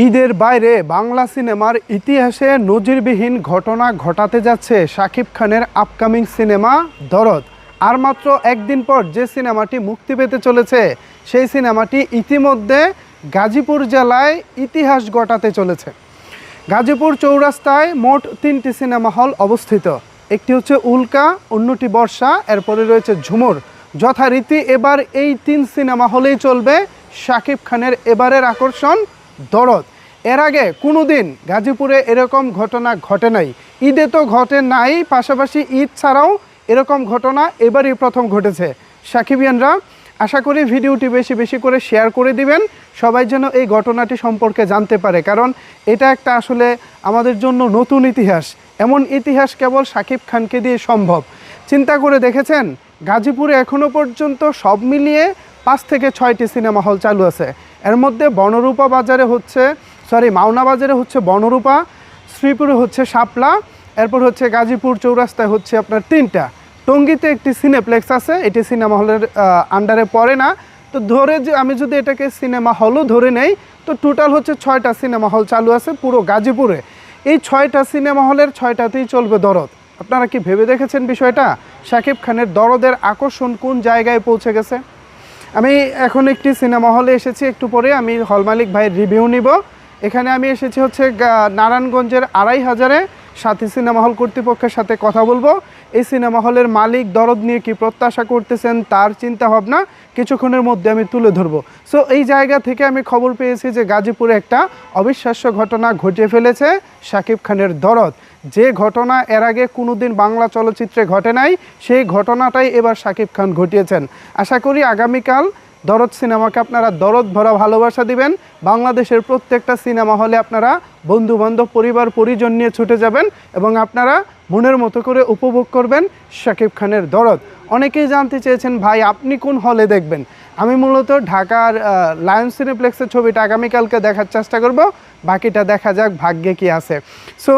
ঈদের বাইরে বাংলা সিনেমার ইতিহাসে নজিরবিহীন ঘটনা ঘটাতে যাচ্ছে শাকিব খানের আপকামিং সিনেমা দরদ। আর মাত্র একদিন পর যে সিনেমাটি মুক্তি পেতে চলেছে, সেই সিনেমাটি ইতিমধ্যে গাজীপুর জেলায় ইতিহাস ঘটাতে চলেছে। গাজীপুর চৌরাস্তায় মোট তিনটি সিনেমা হল অবস্থিত। একটি হচ্ছে উল্কা, অন্যটি বর্ষা, এরপরে রয়েছে ঝুমুর। যথারীতি এবার এই তিন সিনেমা হলেই চলবে শাকিব খানের এবারের আকর্ষণ দরদ। এর আগে কোনো দিন গাজীপুরে এরকম ঘটনা ঘটে নাই। ঈদে তো ঘটে নাই, পাশাপাশি ঈদ ছাড়াও এরকম ঘটনা এবারই প্রথম ঘটেছে। সাকিবিয়ানরা, আশা করি ভিডিওটি বেশি বেশি করে শেয়ার করে দিবেন। সবাই যেন এই ঘটনাটি সম্পর্কে জানতে পারে, কারণ এটা একটা আসলে আমাদের জন্য নতুন ইতিহাস। এমন ইতিহাস কেবল সাকিব খানকে দিয়ে সম্ভব। চিন্তা করে দেখেছেন, গাজীপুরে এখনও পর্যন্ত সব মিলিয়ে পাঁচ থেকে ছয়টি সিনেমা হল চালু আছে। এর মধ্যে বনরূপা বাজারে হচ্ছে সরি মাওনা বাজারে হচ্ছে বনরূপা, শ্রীপুরে হচ্ছে শাপলা, এরপর হচ্ছে গাজীপুর চৌরাস্তায় হচ্ছে আপনার তিনটা। টঙ্গিতে একটি সিনেপ্লেক্স আছে, এটি সিনেমা হলের আন্ডারে পড়ে না। তো ধরে যে, আমি যদি এটাকে সিনেমা হলও ধরে নেই, তো টোটাল হচ্ছে ছয়টা সিনেমা হল চালু আছে পুরো গাজীপুরে। এই ছয়টা সিনেমা হলের ছয়টাতেই চলবে দরদ। আপনারা কি ভেবে দেখেছেন বিষয়টা? শাকিব খানের দরদের আকর্ষণ কোন জায়গায় পৌঁছে গেছে? আমি এখন একটি সিনেমা হলে এসেছি একটু পরে, আমি হল মালিক ভাইয়ের রিভিউ নিব। এখানে আমি এসেছি হচ্ছে নারায়ণগঞ্জের আড়াই হাজারে। সাথী সিনেমা হল কর্তৃপক্ষের সাথে কথা বলব। এই সিনেমা হলের মালিক দরদ নিয়ে কি প্রত্যাশা করতেছেন তার চিন্তা ভাবনা কিছুক্ষণের মধ্যে আমি তুলে ধরবো। সো এই জায়গা থেকে আমি খবর পেয়েছি যে গাজীপুরে একটা অবিশ্বাস্য ঘটনা ঘটিয়ে ফেলেছে শাকিব খানের দরদ। যে ঘটনা এর আগে কোনোদিন বাংলা চলচ্চিত্রে ঘটে নাই, সেই ঘটনাটাই এবার শাকিব খান ঘটিয়েছেন। আশা করি আগামীকাল দরদ সিনেমাকে আপনারা দরদ ভরা ভালোবাসা দিবেন। বাংলাদেশের প্রত্যেকটা সিনেমা হলে আপনারা বন্ধু বান্ধব পরিবার, পরিজন নিয়ে ছুটে যাবেন এবং আপনারা মনের মতো করে উপভোগ করবেন শাকিব খানের দরদ। অনেকেই জানতে চেয়েছেন, ভাই, আপনি কোন হলে দেখবেন? আমি মূলত ঢাকার লায়ন সিনেপ্লেক্সের ছবিটা আগামীকালকে দেখার চেষ্টা করব। বাকিটা দেখা যাক, ভাগ্যে কি আছে। সো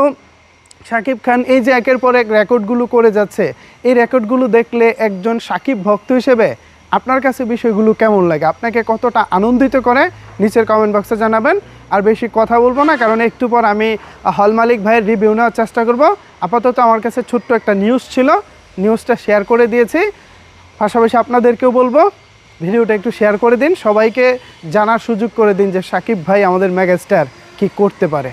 শাকিব খান এই যে একের পর এক রেকর্ডগুলো করে যাচ্ছে, এই রেকর্ডগুলো দেখলে একজন সাকিব ভক্ত হিসেবে আপনার কাছে বিষয়গুলো কেমন লাগে? আপনাকে কতটা আনন্দিত করে? নিচের কমেন্ট বক্সে জানাবেন। আর বেশি কথা বলব না, কারণ একটু পর আমি হল মালিক ভাইয়ের রিভিউ নেওয়ার চেষ্টা করব। আপাতত আমার কাছে ছোট্ট একটা নিউজ ছিল। নিউজটা শেয়ার করে দিয়েছি। পাশাপাশি আপনাদেরকেও বলব, ভিডিওটা একটু শেয়ার করে দিন। সবাইকে জানার সুযোগ করে দিন যে সাকিব ভাই আমাদের মেগাস্টার কি করতে পারে।